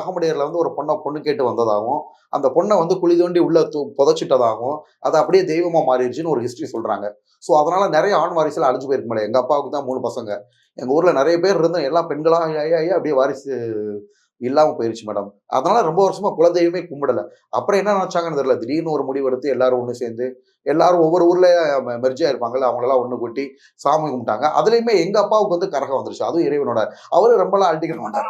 வந்து ஒரு பொண்ணை பொண்ணு கேட்டு வந்ததாகவும் அந்த பொண்ணை வந்து குழி தோண்டி உள்ள தூ புதைச்சிட்டதாகவும் அது அப்படியே தெய்வமாக மாறிடுச்சுன்னு ஒரு ஹிஸ்ட்ரி சொல்கிறாங்க ஸோ அதனால் நிறைய ஆண் வாரிசில் அழிஞ்சு போயிருக்க மேடம் எங்கள் அப்பாவுக்கு தான் மூணு பசங்க. எங்கள் ஊரில் நிறைய பேர் இருந்தோம் எல்லாம் பெண்களாக ஐயா அப்படியே வாரிசு இல்லாமல் போயிருச்சு மேடம். அதனால ரொம்ப வருஷமா குலதெய்வமே கும்பிடல. அப்புறம் என்ன நினச்சாங்கன்னு தெரியல. திடீர்னு ஒரு முடிவு எடுத்து எல்லாரும் ஒன்று சேர்ந்து எல்லாரும் ஒவ்வொரு ஊர்ல மெர்ஜியா இருப்பாங்கல்ல அவங்களெல்லாம் ஒண்ணு கூட்டி சாமி கும்பிட்டாங்க. அதுலயுமே எங்க அப்பாவுக்கு வந்து கரகம் வந்துருச்சு. அதுவும் இறைவனோட. அவரு ரொம்பலாம் அழட்டிக்க மாட்டார்.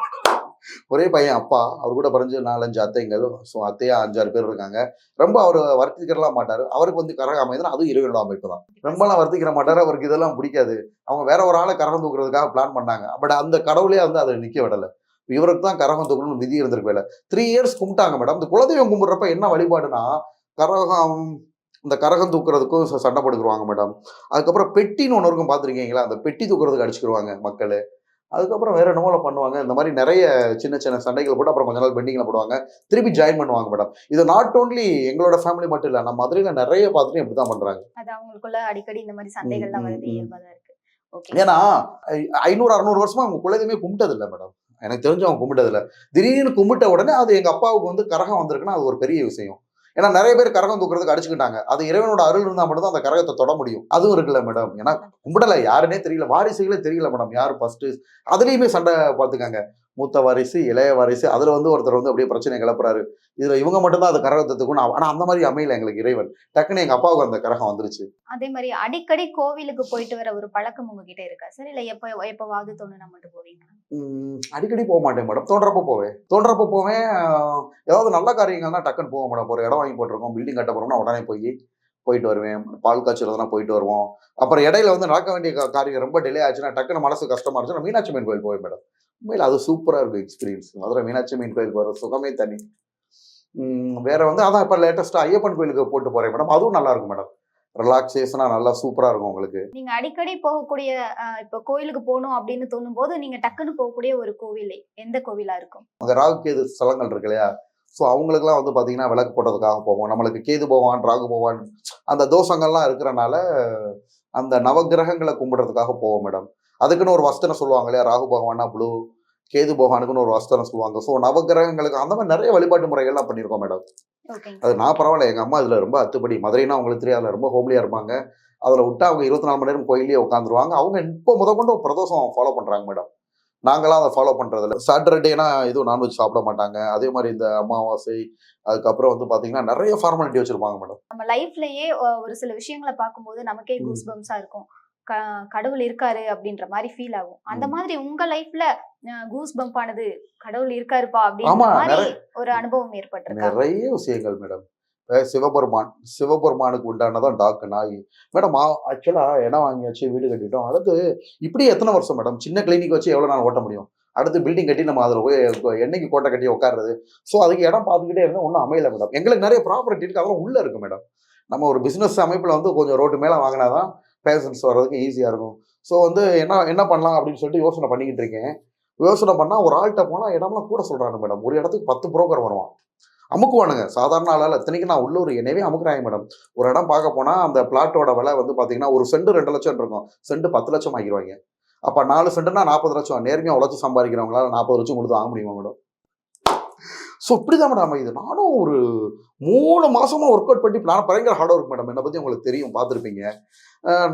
ஒரே பையன் அப்பா. அவர் கூட பறஞ்சு நாலஞ்சு அத்தைங்கள். ஸோ அத்தையா அஞ்சாறு பேர் இருக்காங்க. ரொம்ப அவர் வருத்திக்கிறலாம் மாட்டார். அவருக்கு வந்து கரகம் அமைதுன்னா அதுவும் இறைவனோட அமைப்பு தான் ரொம்பலாம் வருத்திக்கிற மாட்டார். அவருக்கு இதெல்லாம் பிடிக்காது. அவங்க வேற ஒரு ஆளை கரகம் தூக்குறதுக்காக பிளான் பண்ணாங்க. பட் அந்த கடவுளே வந்து அதை நிக்க விடலை. இவருக்கு தான் கரகம் தூக்கணும்னு விதி இருந்திருக்கு வேலை த்ரீ இயர்ஸ் கும்பிட்டாங்க மேடம் இந்த குலதெய்வம் கும்பிட்றப்ப என்ன வழிபாடுனா கரகம் இந்த கரகம் தூக்குறதுக்கும் சண்டை போட்டுக்குருவாங்க மேடம் அதுக்கப்புறம் பெட்டின்னு ஒன்று இருக்கும் பார்த்துருக்கீங்களா அந்த பெட்டி தூக்குறதுக்கு அடிச்சுக்கிருவாங்க மக்கள். அதுக்கப்புறம் வேற என்னமோ பண்ணுவாங்க. இந்த மாதிரி நிறைய சின்ன சின்ன சண்டைகள் போட்டு அப்புறம் கொஞ்ச நாள் பெண்டிங்ல போடுவாங்க. திருப்பி ஜாயின் பண்ணுவாங்க மேடம் இது நாட் ஓன்லி எங்களோட ஃபேமிலி மட்டும் இல்லை நம்ம மதுரையில நிறைய பார்த்துட்டு இப்படி தான் பண்றாங்க. அது அவங்களுக்குள்ள அடிக்கடி இந்த மாதிரி சண்டைகள்லாம் வருது இருக்கு. ஏன்னா ஐநூறு அறுநூறு வருஷமா அவங்க குலதெய்வமே கும்பிட்டது இல்லை மேடம் எனக்கு தெரிஞ்சு அவங்க கும்பிட்டது இல்லை திடீர்னு கும்பிட்ட உடனே அது எங்க அப்பாவுக்கு வந்து கரகம் வந்திருக்குன்னா அது ஒரு பெரிய விஷயம். ஏன்னா நிறைய பேர் கரகம் தூக்குறதுக்கு அடிச்சுக்கிட்டாங்க. அது இறைவனோட அருள் இருந்தா மட்டும் தான் அந்த கரகத்தை தொட முடியும். அதுவும் இருக்குல்ல மேடம் ஏன்னா கும்பிடல யாருன்னே தெரியல. வாரிசுகளே தெரியல மேடம் யார் ஃபர்ஸ்ட் அதுலயுமே சண்டை பார்த்துக்காங்க. மூத்த வாரிசு இளைய வாரிசு அதுல வந்து ஒருத்தர் வந்து அப்படியே பிரச்சனை கிளப்புறாரு. இதுல இவங்க மட்டும்தான் அது கரகத்தை தூக்கணும் ஆனா அந்த மாதிரி அமையல எங்களுக்கு இறைவன். டக்குன்னு எங்க அப்பாவுக்கு அந்த கரகம் வந்துருச்சு. அதே மாதிரி அடிக்கடி கோவிலுக்கு போயிட்டு வர ஒரு பழக்கம் உங்ககிட்ட இருக்கா? சார் இல்ல எப்ப எப்பவாவது தோணுனா மட்டும் போவீங்களா? அடிக்கடி போக மாட்டேன் மேடம். தோன்றப்ப போவேன். தோன்றப்ப போவேன் ஏதாவது நல்ல காரியங்கள்னா டக்குன்னு போக மேடம். ஒரு இடம் வாங்கி போட்டிருக்கோம் பில்டிங் கட்ட போறோம்னா உடனே போய் போயிட்டு வருவேன். பால் காய்ச்சல் போயிட்டு வருவோம். அப்புறம் இடையில வந்து நடக்க வேண்டிய காரியம் ரொம்ப டிலே ஆச்சுன்னா டக்குன்னு மனசு கஷ்டமா இருந்துச்சுன்னா மீனாட்சி அம்மன் கோயில் போவேன் மேடம். உண்மையில அது சூப்பரா இருக்கும் எக்ஸ்பீரியன்ஸ் மதுரை மீனாட்சி அம்மன் கோயில் வர சுகமே தனி. வேற வந்து அதான் இப்போ லேட்டஸ்டா ஐயப்பன் கோயிலுக்கு போட்டு போறேன் மேடம். அதுவும் நல்லா இருக்கும் மேடம். ரிலாக்ஸேஷனா நல்லா சூப்பரா இருக்கும் உங்களுக்கு. நீங்க அடிக்கடி போகக்கூடிய அஹ், இப்ப கோயிலுக்கு போகணும் அப்படின்னு தோணும் போது நீங்க டக்குன்னு போகக்கூடிய ஒரு கோவில் எந்த கோவிலா இருக்கும்? அங்க ராகு கேது ஸ்தலங்கள் இருக்கு இல்லையா? ஸோ அவங்களுக்குலாம் வந்து பார்த்தீங்கன்னா விளக்கு போட்டதுக்காக போவோம். நம்மளுக்கு கேது போவான் ராகு போவான் அந்த தோஷங்கள்லாம் இருக்கிறனால அந்த நவக்கிரகங்களை கும்பிடுறதுக்காக போவோம் மேடம் அதுக்குன்னு ஒரு வஸ்திரம் சொல்லுவாங்க இல்லையா? ராகு பகவானா ப்ளூ கேது பகவானுக்குன்னு ஒரு வஸ்திரம் சொல்லுவாங்க. ஸோ நவக்கிரகங்களுக்கு அந்த மாதிரி நிறைய வழிபாட்டு முறைகள்லாம் பண்ணியிருக்கோம் மேடம் அது நான் பரவாயில்ல எங்கள் அம்மா இதில் ரொம்ப அத்துப்படி. மதுரைனா அவங்களுக்கு தெரியாது அதுல ரொம்ப ஹோம்லியாக இருப்பாங்க. அதில் விட்டா அவங்க இருபத்தி நாலு மணி நேரம் கோயிலே உட்காந்துருவாங்க அவங்க இப்போ முத கொண்டு பிரதோஷம் ஃபாலோ பண்ணுறாங்க மேடம் நாங்களாம் அதை ஃபாலோ பண்ணுறதில்ல சாட்டர்டேனா எதுவும் நான்வெஜ் சாப்பிட மாட்டாங்க. அதே மாதிரி இந்த அமாவாசை அதுக்கப்புறம் வந்து பார்த்தீங்கன்னா நிறைய ஃபார்மாலிட்டி வச்சுருப்பாங்க மேடம் நம்ம லைஃப்லயே ஒரு சில விஷயங்களை பார்க்கும்போது நமக்கே. கூஸ் பம்ஸா இருக்கும். கடவுள் இருக்காரு அப்படின்ற மாதிரி ஃபீல் ஆகும். அந்த. மாதிரி உங்க லைஃப்ல கூஸ் பம்ப் ஆனது கடவுள் இருக்காருப்பா அப்படின்ற மாதிரி ஒரு அனுபவம் ஏற்பட்டிருக்கா? நிறைய விஷயங்கள் மேடம் சிவபெருமான் சிவபெருமானுக்கு உண்டானதான் டாக்கு நாய். மேடம் ஆக்சுவலாக இடம் வாங்கியாச்சு வீடு கட்டிட்டோம். அடுத்து இப்படி எத்தனை வருஷம் மேடம் சின்ன கிளினிக் வச்சு எவ்வளோ நாள் ஓட்ட முடியும்? அடுத்து பில்டிங் கட்டி நம்ம அதில் போய் என்னைக்கு கோட்டை கட்டி உட்காருறது? ஸோ அதுக்கு இடம் பார்த்துக்கிட்டே இருந்தால் ஒன்றும் அமையல மேடம் எங்களுக்கு நிறைய ப்ராப்பர்ட்டி இருக்குது அதெல்லாம் உள்ளே இருக்குது மேடம் நம்ம ஒரு பிஸ்னஸ் அமைப்பில் வந்து கொஞ்சம் ரோட்டு மேலே வாங்கினா தான் பேஷன்ஸ் வர்றதுக்கு ஈஸியாக இருக்கும். ஸோ வந்து என்ன என்ன பண்ணலாம் அப்படின்னு சொல்லிட்டு யோசனை பண்ணிக்கிட்டு இருக்கேன். யோசனை பண்ணால் ஒரு ஆள்கிட்ட போனால் இடம்லாம் கூட சொல்கிறாங்க மேடம் ஒரு இடத்துக்கு பத்து புரோக்கர் வருவான். அமுக்குவானுங்க. சாதாரண ஆளால் இத்தனைக்கு நான் உள்ளூர் என்னவே அமுக்குறாங்க மேடம் ஒரு இடம் பார்க்க போனால் அந்த பிளாட்டோட விலை வந்து பார்த்தீங்கன்னா ஒரு செண்டு ரெண்டு லட்சம் இருக்கும். செண்டு பத்து லட்சம் ஆகிடுவாங்க அப்போ நாலு செண்டுனா நாற்பது லட்சம். நேர்மையாக உழைச்சி சம்பாதிக்கிறவங்களால நாற்பது லட்சம் கொடுத்து வாங்க முடியுமா மேடம் ஸோ இப்படி தான் மேடம் இது நானும் ஒரு மூணு மாசமா ஒர்க் அவுட் பண்ணி நான் பயங்கர ஹார்ட் ஒர்க் மேடம் என்னை பற்றி உங்களுக்கு தெரியும் பார்த்துருப்பீங்க.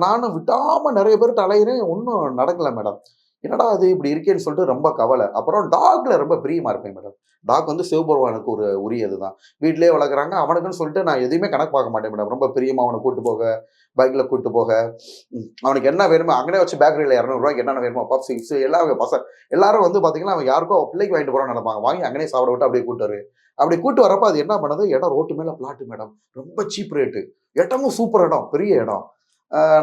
நானும் விட்டாமல் நிறைய பேர்கிட்ட அலையிறேன் ஒன்றும் நடக்கலை மேடம் என்னடா அது இப்படி இருக்கேன்னு சொல்லிட்டு ரொம்ப கவலை. அப்புறம் டாக்ல ரொம்ப பிரியமா இருப்பேன் மேடம் டாக் வந்து சிவபெருமானுக்கு ஒரு உரியது தான். வீட்டிலேயே வளர்க்குறாங்க. அவனுக்குன்னு சொல்லிட்டு நான் எதையுமே கணக்கு பார்க்க மாட்டேன் மேடம் ரொம்ப பிரியமா அவனை கூட்டு போக பைக்கில் கூட்டு போக. அவனுக்கு என்ன வேணுமோ அங்கனே வச்சு பேக்கரியில் இரநூறுவாய்க்கு என்னென்ன வேணுமோ பப்ஸ் சிப்ஸ் எல்லாம் பசங்க எல்லாரும் வந்து பார்த்தீங்கன்னா அவன் யாருக்கோ பிள்ளைக்கு வாங்கிட்டு போகிறான்னு நினைப்பாங்க. வாங்கி அங்கனே சாப்பிட விட்டு அப்படியே கூட்டு வரு அப்படி கூட்டு வரப்ப அது என்ன பண்ணுது? இடம் ரோட்டு மேலே பிளாட்டு மேடம் ரொம்ப சீப் ரேட்டு இடமும் சூப்பர் இடம். பெரிய இடம்.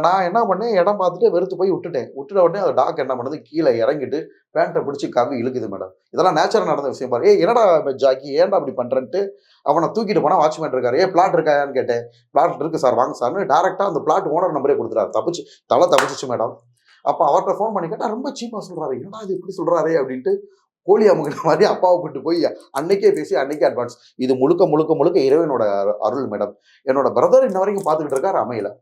நான் என்ன பண்ணேன் இடம் பார்த்துட்டு வெறுத்து போய் விட்டுட்டேன். விட்டுட்ட உடனே அந்த டாக் என்ன பண்ணுது? கீழே இறங்கிட்டு பேண்ட்டை பிடிச்சி கவி இழுக்குது மேடம் இதெல்லாம் நேச்சுரல் நடந்த விஷயம் பாரு. ஏ என்னடா ஜாக்கி? ஏன்டா அப்படி பண்ணுறேன்ட்டு அவனை தூக்கிட்டு போனால் வாட்ச்மேன் இருக்காரு. ஏ பிளாட் இருக்காயான்னு கேட்டேன். பிளாட் இருக்கு சார் வாங்க சார்னு டேரெக்டாக அந்த பிளாட் ஓனர் நம்பரே கொடுத்துறாரு தப்பிச்சு தலை தப்பிச்சிச்சு மேடம் அப்போ அவர்கிட்ட ஃபோன் பண்ணி கேட்டால் ரொம்ப சீப்பாக சொல்கிறாரு என்னடா இது இப்படி சொல்கிறாரே அப்படின்ட்டு கோழி அமுகிற மாதிரி அப்பாவை கூட்டு போய் அன்னைக்கே பேசி அன்னைக்கே அட்வான்ஸ் இது முழுக்க முழுக்க முழுக்க இறைவனோட அருள் மேடம் என்னோட பிரதர் இன்ன வரைக்கும் பார்த்துக்கிட்டு இருக்காரு அமையலை.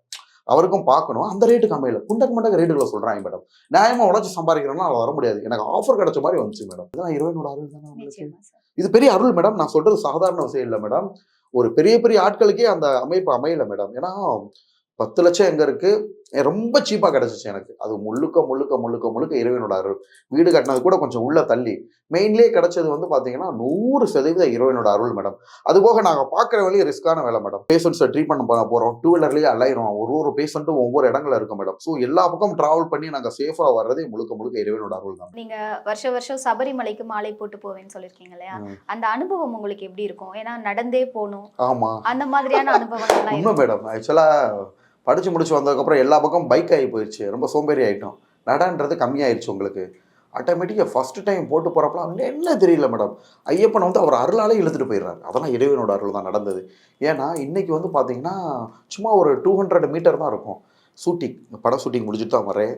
அவருக்கும் பார்க்கணும். அந்த ரேட்டுக்கு அமையல. குண்டக்கு மண்டக்க ரேட்டுகளை சொல்றாங்க மேடம் நியாயமா உழைச்சி சம்பாதிக்கிறேன்னா அவள் வர முடியாது. எனக்கு ஆஃபர் கிடைச்ச மாதிரி வந்துச்சு மேடம் இதெல்லாம் இறைவனோட அருள் தானே உங்களுக்கு? இது பெரிய அருள் மேடம் நான் சொல்றது சாதாரண விஷயம் இல்லை மேடம் ஒரு பெரிய பெரிய ஆட்களுக்கே அந்த அமைப்பு அமையல மேடம் ஏன்னா பத்து லட்சம் எங்க இருக்கு? எ- ரொம்ப சீப்பா கிடைச்சிச்சு எனக்கு. அது முழுக்க முழுக்க முழுக்க முழுக்க இறைவனோட அருள். வீடு கட்டினது கூட கொஞ்சம் உள்ள தள்ளி. மெயின்லேயே கிடைச்சது வந்து பாத்தீங்கன்னா நூறு சதவீத இறைவனோட அருள் மேடம் அது போக நாங்க பார்க்குற வேலையை ரிஸ்க்கான வேலை மேடம் பேஷண்ட்ஸை ட்ரீட்மெண்ட் பண்ண போறோம். டூ வீலர்லேயே அலையிறோம். ஒரு ஒரு பேஷண்ட்டும் ஒவ்வொரு இடங்கள்ல இருக்கும் மேடம் ஸோ எல்லா பக்கம் டிராவல் பண்ணி நாங்க சேஃபா வர்றதே முழுக்க முழுக்க இறைவனோட அருள் தான். நீங்க வருஷ வருஷம் சபரிமலைக்கு மாலை போட்டு போவேன்னு சொல்லிருக்கீங்க இல்லையா. அந்த அனுபவம் உங்களுக்கு எப்படி இருக்கும்? ஏன்னா நடந்தே போகணும். ஆமா. அந்த மாதிரியான உண்மை இருக்கும் மேடம் ஆக்சுவலாக படித்து முடிச்சு வந்ததுக்கப்புறம் எல்லா பக்கம் பைக் ஆகி போயிடுச்சு ரொம்ப சோம்பேறி ஆகிட்டோம் நடன்றது கம்மியாயிருச்சு உங்களுக்கு. ஆட்டோமேட்டிக்காக ஃபஸ்ட்டு டைம் போட்டு போகிறப்பலாம் என்ன தெரியல மேடம் ஐயப்பனை வந்து அவர் அருளாலே இழுத்துட்டு போயிடுறாரு. அதெல்லாம் இறைவனோட அருள் தான் நடந்தது. ஏன்னா இன்றைக்கி வந்து பார்த்தீங்கன்னா சும்மா ஒரு டூ ஹண்ட்ரட் மீட்டர் தான் இருக்கும். ஷூட்டிங் படம் ஷூட்டிங் முடிச்சுட்டு தான் வரேன்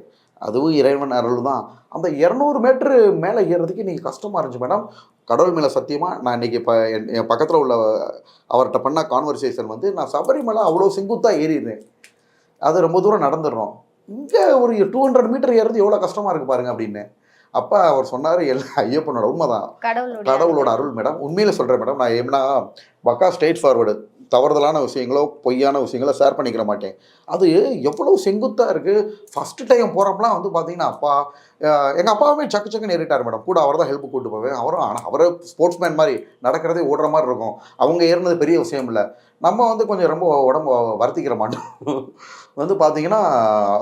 அதுவும் இறைவன் அருள் தான். அந்த இரநூறு மீட்ரு மேலே ஏறுறதுக்கு இன்றைக்கி கஷ்டமாக இருந்துச்சு மேடம் கடவுள் மேலே சத்தியமாக நான் இன்னைக்கு இப்போ என் என் பக்கத்தில் உள்ள அவர்கிட்ட பண்ண கான்வர்சேஷன் வந்து நான் சபரிமலை அவ்வளோ செங்குத்தாக ஏறிடுறேன் அது ரொம்ப தூரம் நடந்துடுறோம் இங்கே ஒரு டூ ஹண்ட்ரட் மீட்டர் ஏறது எவ்வளோ கஷ்டமாக இருக்கு பாருங்க அப்படின்னு. அப்போ அவர் சொன்னார் எல்லாம் ஐயப்பனோட உண்மைதான். கடவுளோட அருள் மேடம் உண்மையில சொல்கிறேன் மேடம் நான் எப்படின்னா பக்கா ஸ்ட்ரெயிட் ஃபார்வர்டு தவறுதலான விஷயங்களோ பொய்யான விஷயங்களோ ஷேர் பண்ணிக்கிற மாட்டேன். அது எவ்வளோ செங்குத்தாக இருக்குது ஃபஸ்ட்டு டைம் போகிறப்பலாம் வந்து பார்த்தீங்கன்னா அப்பா எங்கள் அப்பாவுமே சக்கு சக்குன்னு ஏறிட்டார் மேடம். கூட அவர் தான் ஹெல்ப் கூட்டு போவேன். அவரும் ஆனால் அவரே ஸ்போர்ட்ஸ்மேன் மாதிரி நடக்கிறதே ஓடுற மாதிரி இருக்கும். அவங்க ஏறினது பெரிய விஷயம் இல்லை. நம்ம வந்து கொஞ்சம் ரொம்ப உடம்பு வருத்திக்கிற மாட்டோம். வந்து பார்த்தீங்கன்னா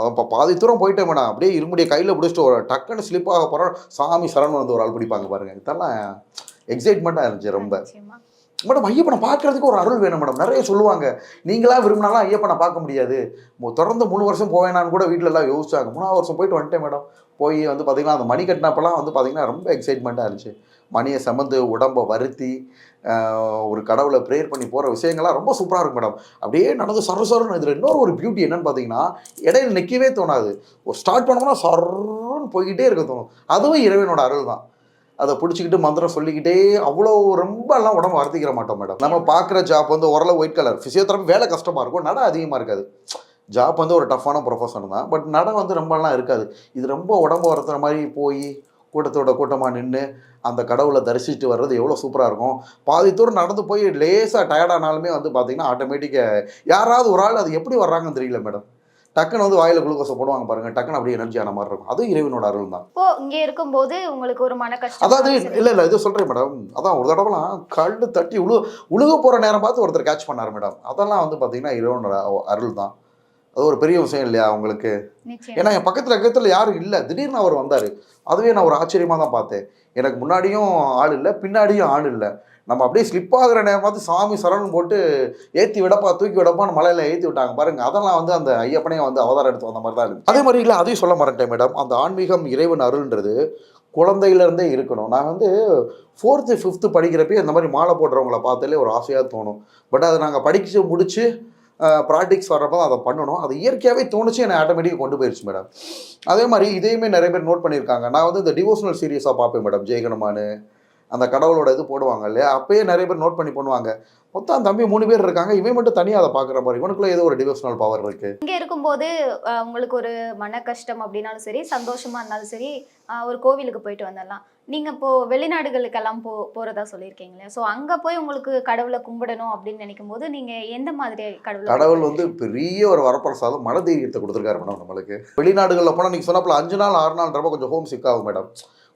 இப்போ பாதி தூரம் போயிட்டேன் மேடம். அப்படியே இருமுடிய கையில் பிடிச்சிட்டு ஒரு டக்குன்னு ஸ்லிப் ஆக போகிறோம் சாமி சரண் வந்து ஒரு ஆள் பிடிப்பாங்க பாருங்க. இதெல்லாம் எக்ஸைட்மெண்ட்டாக இருந்துச்சு ரொம்ப. மேடம் ஐயப்பனை பார்க்கறதுக்கு ஒரு அருள் வேணும் மேடம். நிறைய சொல்லுவாங்க. நீங்களா விரும்பினாலும் ஐயப்பனை பார்க்க முடியாது. தொடர்ந்து மூணு வருஷம் போவேனான்னு கூட வீட்டில எல்லாம் யோசிச்சாங்க. மூணாவது வருஷம் போயிட்டு வந்துட்டேன் மேடம். போய் வந்து பார்த்தீங்கன்னா அந்த மணி கட்டினப்பெல்லாம் வந்து பார்த்தீங்கன்னா ரொம்ப எக்ஸைட்மெண்ட்டாக இருந்துச்சு. மணியை சமந்து உடம்பை வருத்தி ஒரு கடவுளை ப்ரேயர் பண்ணி போகிற விஷயங்கள்லாம் ரொம்ப சூப்பராக இருக்கும் மேடம். அப்படியே நடந்து சர சரன்னு இதில் இன்னொரு ஒரு பியூட்டி என்னன்னு பார்த்தீங்கன்னா இடையில நிற்கவே தோணாது. ஒரு ஸ்டார்ட் பண்ணோம்னா சர்ன்னு போய்கிட்டே இருக்க தோணும். அதுவும் இறைவனோட அருள் தான். அதை பிடிச்சிக்கிட்டு மந்திரம் சொல்லிக்கிட்டே அவ்வளோ ரொம்பலாம் உடம்பு வருத்திக்கிற மாட்டோம் மேடம் நம்ம பார்க்குற ஜாப் வந்து ஓரளவு ஒயிட் கலர் ஃபிசியோதெரப்பி வேலை கஷ்டமாக இருக்கும். நட அதிகமாக இருக்காது. ஜாப் வந்து ஒரு டஃப்பான ப்ரொஃபஷன் தான். பட் நட வந்து ரொம்பலாம் இருக்காது. இது ரொம்ப உடம்பு வருத்துற மாதிரி போய் கூட்டத்தோட கூட்டமாக நின்று அந்த கடவுளை தரிசிச்சுட்டு வர்றது எவ்வளோ சூப்பராக இருக்கும். பாதி தூரம் நடந்து போய் லேசாக டயர்டானாலுமே வந்து பார்த்திங்கன்னா ஆட்டோமேட்டிக்காக யாராவது ஒரு ஆள் அது எப்படி வர்றாங்கன்னு தெரியல மேடம் டக்குன்னு வந்து வாயில குளுக்கோஸை போடுவாங்க பாருங்க டக்குன்னு அப்படியே எனர்ஜி ஆன மாதிரி இருக்கும். அதுவும் இறைவனோட அருள் தான். இப்போ இங்க இருக்கும்போது உங்களுக்கு ஒரு மன கஷ்டம் அதாவது இல்ல இல்ல இது சொல்றேன் மேடம் அதான் ஒரு தடவைலாம் கல்லு தட்டி உழு உழுக போற நேரம் பார்த்து ஒருத்தர் கேட்ச் பண்ணாரு மேடம் அதெல்லாம் வந்து பாத்தீங்கன்னா இறைவனோட அருள் தான். அது ஒரு பெரிய விஷயம் இல்லையா உங்களுக்கு? ஏன்னா என் பக்கத்துல பக்கத்துல யாரும் இல்லை. திடீர்னு அவர் வந்தாரு. அதுவே நான் ஒரு ஆச்சரியமா தான் பார்த்தேன். எனக்கு முன்னாடியும் ஆள் இல்லை பின்னாடியும் ஆள் இல்லை. நம்ம அப்படியே ஸ்லிப் ஆகிற நேரம் பார்த்து சாமி சரணம் போட்டு ஏற்றி விடப்பா தூக்கி விடப்பான்னு மலையில் ஏற்றி விட்டாங்க. பாருங்க அதெல்லாம் வந்து அந்த ஐயப்பனே வந்து அவதாரம் எடுத்து வந்த மாதிரி தான் இருக்குது அதே மாதிரி இல்லை அதையும் சொல்ல மாட்டேன் மேடம் அந்த ஆன்மீகம் இறைவன் அருள்ன்றது குழந்தையிலேருந்தே இருக்கணும். நான் வந்து ஃபோர்த்து ஃபிஃப்த்து படிக்கிறப்பே இந்த மாதிரி மாலை போடுறவங்கள பார்த்தாலே ஒரு ஆசையாக தோணும். பட் அதை நாங்கள் படிச்சு முடித்து ப்ராக்டிக்ஸ் வர்றப்போ தான் அதை பண்ணணும். அது இயற்கையாகவே தோணுச்சு என்னை ஆட்டோமேட்டிக்காக கொண்டு போயிடுச்சு மேடம் அதே மாதிரி இதையுமே நிறைய பேர் நோட் பண்ணியிருக்காங்க. நான் வந்து இந்த டிவோஷனல் சீரியஸாக பார்ப்பேன் மேடம் ஜெயகனமானு அந்த கடவுளோட இது போடுவாங்க இல்லையா? அப்பயே நிறைய பேர் நோட் பண்ணி பண்ணுவாங்க. மொத்தம் தம்பி மூணு பேர் இருக்காங்க. இவன் மட்டும் தனியாக அதை பார்க்குற மாதிரி. இவனுக்குள்ள ஏதோ ஒரு டிவோஷனல் பவர் இருக்கு. இங்க இருக்கும்போது உங்களுக்கு ஒரு மன கஷ்டம் அப்படின்னாலும் சரி சந்தோஷமா இருந்தாலும் சரி ஒரு கோவிலுக்கு போயிட்டு வந்துடலாம். நீங்க இப்போ வெளிநாடுகளுக்கெல்லாம் போ போறதா சொல்லியிருக்கீங்களே. ஸோ அங்க போய் உங்களுக்கு கடவுளை கும்பிடணும் அப்படின்னு நினைக்கும் போது நீங்க எந்த மாதிரி கடவுளை கடவுள் வந்து பெரிய ஒரு வரப்பிரசாதம் மன தைரியத்தை கொடுத்துருக்காரு மேடம் நம்மளுக்கு. வெளிநாடுகளில் போனால் நீங்கள் சொன்னப்பல அஞ்சு நாள் ஆறு நாள்ன்றப்ப கொஞ்சம் ஹோம் சிக் ஆகும் மேடம்.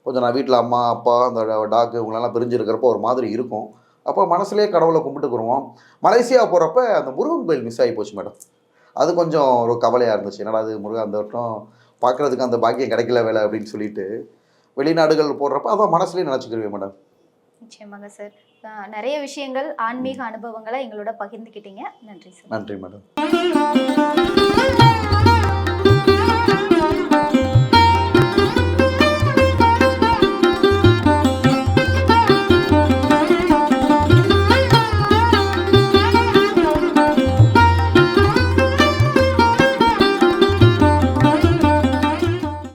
கொஞ்சம் நான் வீட்டில் அம்மா அப்பா அந்த டாக்கு இவங்களெல்லாம் பிரிஞ்சிருக்கிறப்போ ஒரு மாதிரி இருக்கும். அப்போ மனசுலேயே கடவுளை கும்பிட்டுக்குருவோம் மலேசியா போகிறப்ப அந்த முருகன் கோயில் மிஸ் ஆகி போச்சு மேடம். அது கொஞ்சம் ஒரு கவலையாக இருந்துச்சு. என்னடா அது முருகன் அந்த வட்டம் பார்க்குறதுக்கு அந்த பாக்கியம் கிடைக்கல வேலை அப்படின்னு சொல்லிட்டு வெளிநாடுகள் போடுறப்ப அதான் மனசுலேயே நினச்சிக்கிருவேன் மேடம். நிச்சயமாக சார் நிறைய விஷயங்கள் ஆன்மீக அனுபவங்களை எங்களோட பகிர்ந்துக்கிட்டீங்க. நன்றி சார் நன்றி மேடம்.